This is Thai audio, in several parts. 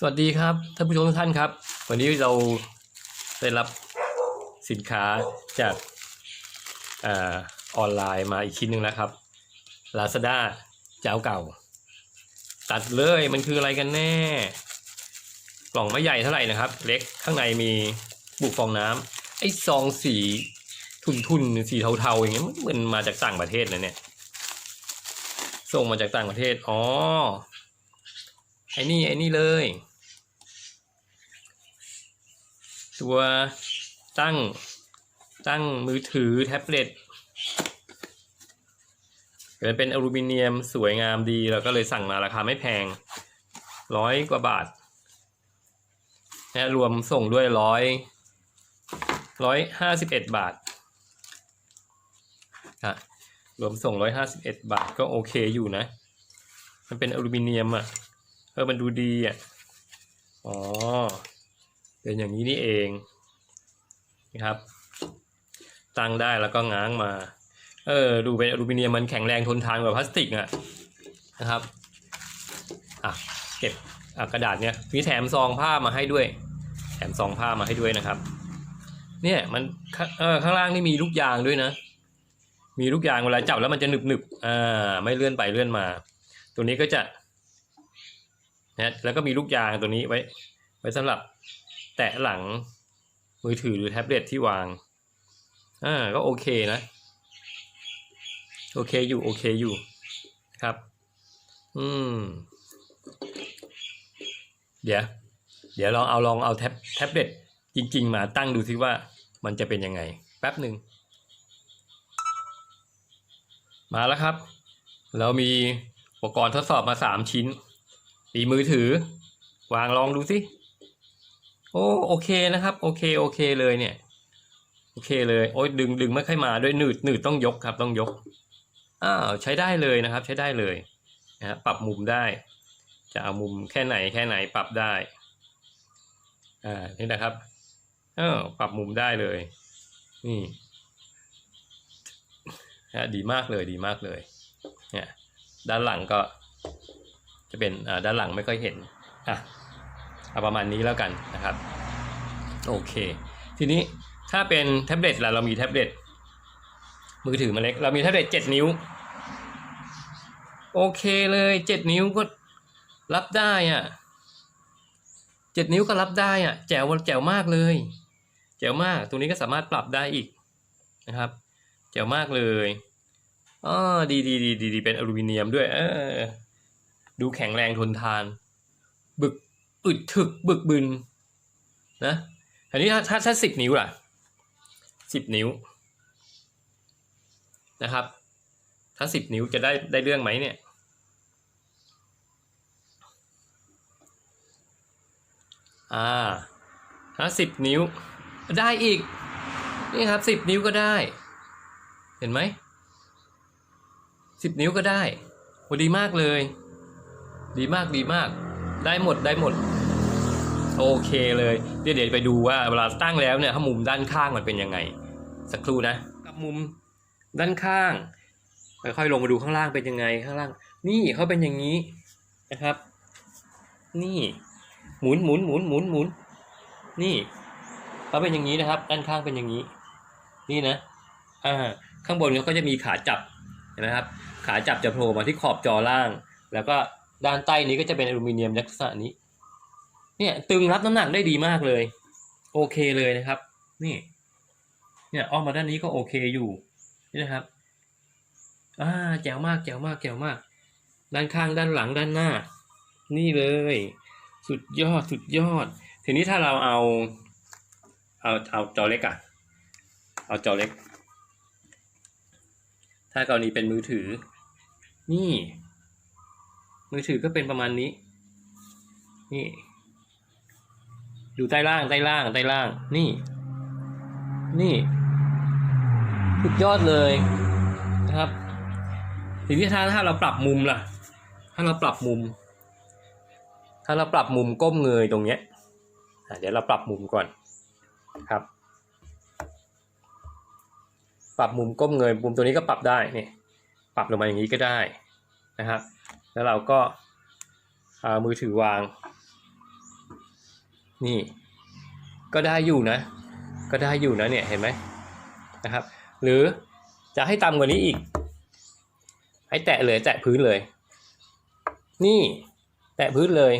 สวัสดีครับท่านผู้ชมทุกท่านครับ วันนี้เราได้รับสินค้าจากอออนไลน์มาอีกชิ้นหนึ่งแล้วครับ Lazada เจ้าเก่า ตัดเลยมันคืออะไรกันแน่ กล่องไม่ใหญ่เท่าไหร่นะครับ เล็กข้างในมีบุกฟองน้ำไอ้ซองสีทุนๆสีเทาๆอย่างเงี้ยมันมาจากต่างประเทศนะเนี่ย ส่งมาจากต่างประเทศอ๋อไอ้นี่ไอ้นี่เลย ตัวตั้งตั้งมือถือแท็บเล็ตมันเป็นอลูมิเนียมสวยงามดีเราก็เลยสั่งมาราคาไม่แพงร้อยกว่าบาทนะรวมส่งด้วยร้อยร้อยห้าสิบเอ็ดบาทฮะรวมส่งร้อยห้าสิบเอ็ดบาทก็โอเคอยู่นะ มันเป็นอลูมิเนียมอะเออมันดูดีอะอ๋อ เป็นอย่างนี้นี่เองนะครับ ตั้งได้แล้วก็ง้างมา เออดูเป็นอลูมิเนียมมันแข็งแรงทนทานกว่าพลาสติกอะนะครับอะเก็บกระดาษเนี่ยมีแถมซองผ้ามาให้ด้วย แถมซองผ้ามาให้ด้วยนะครับ เนี่ยมันข้าเออข้างล่างนี่มีลูกยางด้วยนะ มีลูกยางเวลาจับแล้วมันจะหนึบหนึบอ่าไม่เลื่อนไปเลื่อนมา ตัวนี้ก็จะนะแล้วก็มีลูกยางตัวนี้ไว้ ไว้สำหรับ แตะหลังมือถือหรือแท็บเล็ตที่วาง อ่า ก็โอเคนะ โอเคอยู่ โอเคอยู่ ครับ อืม เดี๋ยว เดี๋ยวลองเอาลองเอาแท็บแท็บเล็ตจริง ๆ มาตั้งดูซิว่ามันจะเป็นยังไง แป๊บหนึ่ง มาแล้วครับ เรามีอุปกรณ์ทดสอบมาสามชิ้นตีมือถือ วางลองดูสิ อ้โอเคนะครับ โอเคโอเคเลยเนี่ย โอเคเลยโอ้ยดึงดึงไม่ค่อยมาด้วยหนืดหนืดต้องยกครับ ต้องยกอ้าวใช้ได้เลยนะครับ ใช้ได้เลยนะฮะปรับมุมได้ จะเอามุมแค่ไหนแค่ไหนปรับได้อ่านี่นะครับเออปรับมุมได้เลย นี่ฮะดีมากเลยดีมากเลยเนี่ยด้านหลังก็จะเป็นอ่าด้านหลังไม่ค่อยเห็นอะ เอาประมาณนี้แล้วกันนะครับโอเค ทีนี้ถ้าเป็นแท็บเล็ตล่ะเรามีแท็บเล็ตมือถือมาเล็ก เรามีแท็บเล็ตเจ็ดนิ้ว โอเคเลยเจ็ดนิ้วก็รับได้อะเจ็ดนิ้วก็รับได้อะแจ๋วแจ๋วมากเลย แจ๋วมากตรงนี้ก็สามารถปรับได้อีกนะครับ แจ๋วมากเลยอ๋อดีดีดีดีดีเป็นอลูมิเนียมด้วยเออดูแข็งแรงทนทาน บึก อึดถึกบึกบึนนะอันนี้ถ้าถ้าถ้าสิบนิ้วล่ะสิบนิ้วนะครับ ถ้าสิบนิ้วจะได้ได้เรื่องไหมเนี่ยอ่าถ้าสิบนิ้ว ได้อีก นี่ครับสิบนิ้วก็ได้ เห็นไหมสิบนิ้วก็ได้โหดีมากเลย ดีมากดีมาก ได้หมดได้หมด โอเคเลยเดี๋ยวเดี๋ยวไปดูว่าเวลาตั้งแล้วเนี่ยถ้ามุมด้านข้างมันเป็นยังไง สักครู่นะกับมุมด้านข้างค่อยๆลงมาดูข้างล่างเป็นยังไงข้างล่าง นี่เขาเป็นอย่างนี้นะครับ นี่หมุนหมุนหมุนหมุนหมุนนี่เขาเป็นอย่างนี้นะครับ ด้านข้างเป็นอย่างนี้ นี่นะอ่าข้างบนเขาก็จะมีขาจับเห็นไหมครับ ขาจับจะโผล่มาที่ขอบจอล่าง แล้วก็ด้านใต้นี้ก็จะเป็นอลูมิเนียมลักษณะนี้ เนี่ยตึงรับน้ำหนักได้ดีมากเลย โอเคเลยนะครับ นี่ เนี่ยออกมาด้านนี้ก็โอเคอยู่นี่นะครับอ่าแจ๋วมากแจ๋วมากแจ๋วมาก ด้านข้างด้านหลังด้านหน้า นี่เลย สุดยอดสุดยอด ทีนี้ถ้าเราเอาเอาเอาจอเล็กอะเอาจอเล็ก ถ้ากรณีเป็นมือถือ นี่ มือถือก็เป็นประมาณนี้ นี่ ดูใต้ล่างใต้ล่างใต้ล่าง นี่ นี่สุดยอดเลยนะครับทีนี้ถ้าถ้าเราปรับมุมล่ะ ถ้าเราปรับมุม ถ้าเราปรับมุมก้มเงยตรงเนี้ยเดี๋ยวเราปรับมุมก่อนครับ ปรับมุมก้มเงยมุมตัวนี้ก็ปรับได้นี่ปรับลงมาอย่างนี้ก็ได้นะครับแล้วเราก็เอามือถือวาง นี่ก็ได้อยู่นะ ก็ได้อยู่นะเนี่ยเห็นไหมนะครับ หรือจะให้ต่ำกว่านี้อีก ให้แตะเลยแตะพื้นเลย นี่แตะพื้นเลย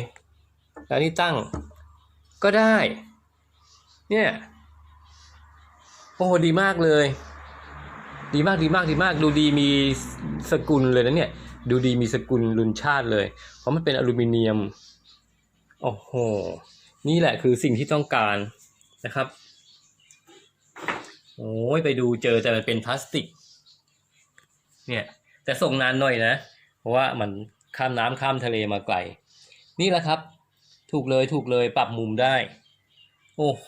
แล้วนี่ตั้งก็ได้ เนี่ยโอ้โหดีมากเลย ดีมากดีมากดีมาก ดูดีมีสกุลเลยนะเนี่ยดูดีมีสกุลรุนชาติเลย เพราะมันเป็นอลูมิเนียม โอ้โห นี่แหละคือสิ่งที่ต้องการนะครับ โอ้ยไปดูเจอแต่มันเป็นพลาสติก เนี่ย แต่ส่งนานหน่อยนะ เพราะว่ามันข้ามน้ำข้ามทะเลมาไกล นี่แหละครับ ถูกเลยถูกเลยปรับมุมได้ โอ้โห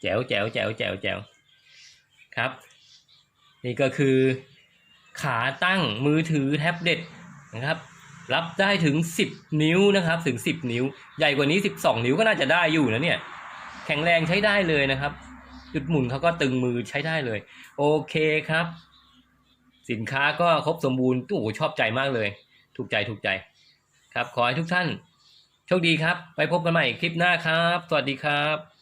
แจ๋วแจ๋วแจ๋วแจ๋วแจ๋วครับ นี่ก็คือขาตั้งมือถือแท็บเล็ตนะครับ รับได้ถึง 10 นิ้วนะครับถึง 10 นิ้ว ใหญ่กว่านี้ 12 นิ้วก็น่าจะได้อยู่นะเนี่ย แข็งแรงใช้ได้เลยนะครับ จุดหมุนเขาก็ตึงมือใช้ได้เลย โอเคครับ สินค้าก็ครบสมบูรณ์โอ้ชอบใจมากเลย ถูกใจถูกใจ ครับ ขอให้ทุกท่านโชคดีครับ ไปพบกันใหม่คลิปหน้าครับ สวัสดีครับ